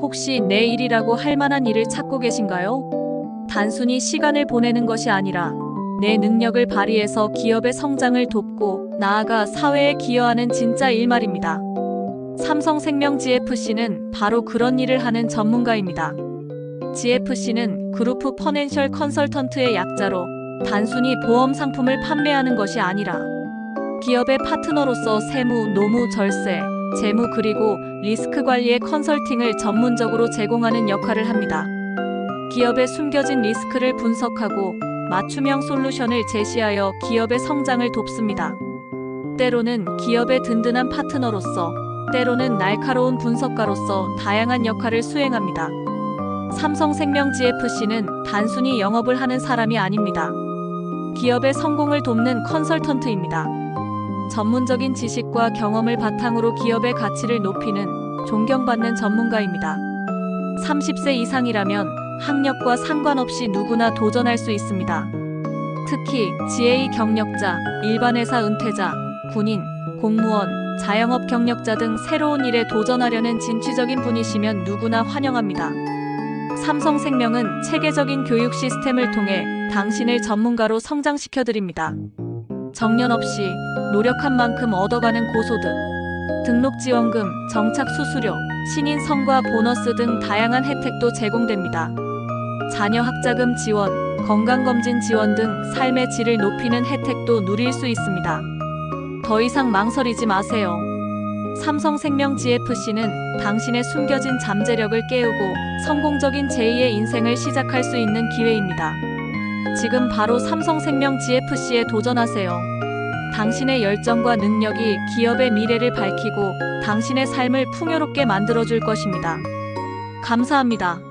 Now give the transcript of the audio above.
혹시 내 일이라고 할 만한 일을 찾고 계신가요? 단순히 시간을 보내는 것이 아니라 내 능력을 발휘해서 기업의 성장을 돕고 나아가 사회에 기여하는 진짜 일 말입니다. 삼성생명 GFC는 바로 그런 일을 하는 전문가입니다. GFC는 그룹프 퍼넨셜 컨설턴트의 약자로 단순히 보험 상품을 판매하는 것이 아니라 기업의 파트너로서 세무, 노무, 절세, 재무 그리고 리스크 관리의 컨설팅을 전문적으로 제공하는 역할을 합니다. 기업의 숨겨진 리스크를 분석하고 맞춤형 솔루션을 제시하여 기업의 성장을 돕습니다. 때로는 기업의 든든한 파트너로서, 때로는 날카로운 분석가로서 다양한 역할을 수행합니다. 삼성생명 GFC는 단순히 영업을 하는 사람이 아닙니다. 기업의 성공을 돕는 컨설턴트입니다. 전문적인 지식과 경험을 바탕으로 기업의 가치를 높이는 존경받는 전문가입니다. 30세 이상이라면 학력과 상관없이 누구나 도전할 수 있습니다. 특히 GA 경력자, 일반 회사 은퇴자, 군인, 공무원, 자영업 경력자 등 새로운 일에 도전하려는 진취적인 분이시면 누구나 환영합니다. 삼성생명은 체계적인 교육 시스템을 통해 당신을 전문가로 성장시켜 드립니다. 정년 없이 노력한 만큼 얻어가는 고소득, 등록 지원금, 정착 수수료, 신인 성과 보너스 등 다양한 혜택도 제공됩니다. 자녀 학자금 지원, 건강검진 지원 등 삶의 질을 높이는 혜택도 누릴 수 있습니다. 더 이상 망설이지 마세요. 삼성생명 GFC는 당신의 숨겨진 잠재력을 깨우고 성공적인 제2의 인생을 시작할 수 있는 기회입니다. 지금 바로 삼성생명 GFC에 도전하세요. 당신의 열정과 능력이 기업의 미래를 밝히고 당신의 삶을 풍요롭게 만들어줄 것입니다. 감사합니다.